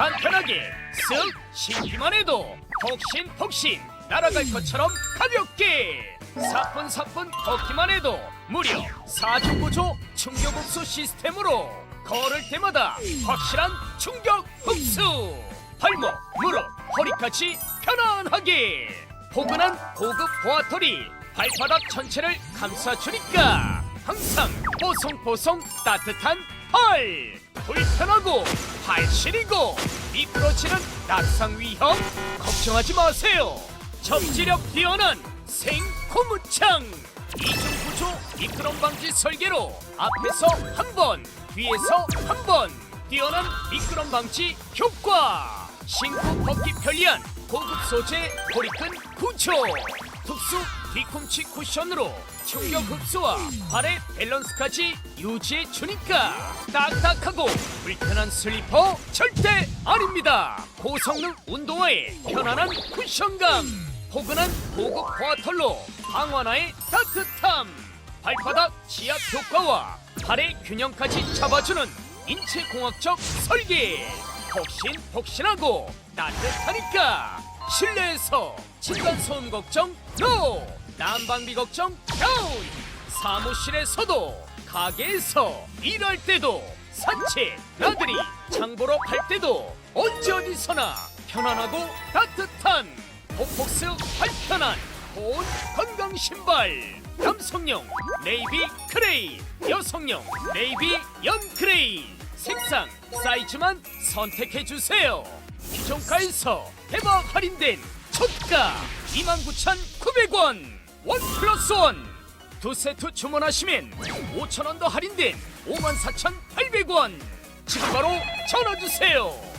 간편하게 쓱 씻기만 해도 폭신폭신 날아갈 것처럼 가볍게. 사뿐사뿐 걷기만 해도 무려 4중 구조 충격 흡수 시스템으로 걸을 때마다 확실한 충격 흡수. 발목, 무릎, 허리까지 편안하게. 포근한 고급 보아털이 발바닥 전체를 감싸주니까 항상 뽀송뽀송 따뜻한 팔 불편하고 팔 시리고 미끄러지는 낙상 위험 걱정하지 마세요. 접지력 뛰어난 생고무창! 이중 구조 미끄럼 방지 설계로 앞에서 한 번 뒤에서 한 번 뛰어난 미끄럼 방지 효과! 신고 벗기 편리한 고급 소재 고리끈 구조 특수 뒤꿈치 쿠션으로 충격 흡수와 발의 밸런스까지 유지해 주니까 딱딱하고 불편한 슬리퍼 절대 아닙니다. 고성능 운동화에 편안한 쿠션감 포근한 고급 보아털로 방완화의 따뜻함 발바닥 지압 효과와 발의 균형까지 잡아주는 인체공학적 설계. 폭신폭신하고 따뜻하니까 실내에서 층간소음 걱정 NO 난방비 걱정 NO 사무실에서도 가게에서 일할 때도 산책 나들이 장 보러 갈 때도 언제 어디서나 편안하고 따뜻한 폭폭스 발편한 보온 건강 신발. 남성용 네이비 크레이 여성용 네이비 연 크레이. 색상 사이즈만 선택해 주세요 기존가에서 대박 할인된 초가 29,900원 원 플러스 원. 두 세트 주문하시면 5,000원 더 할인된 54,800원. 지금 바로 전화 주세요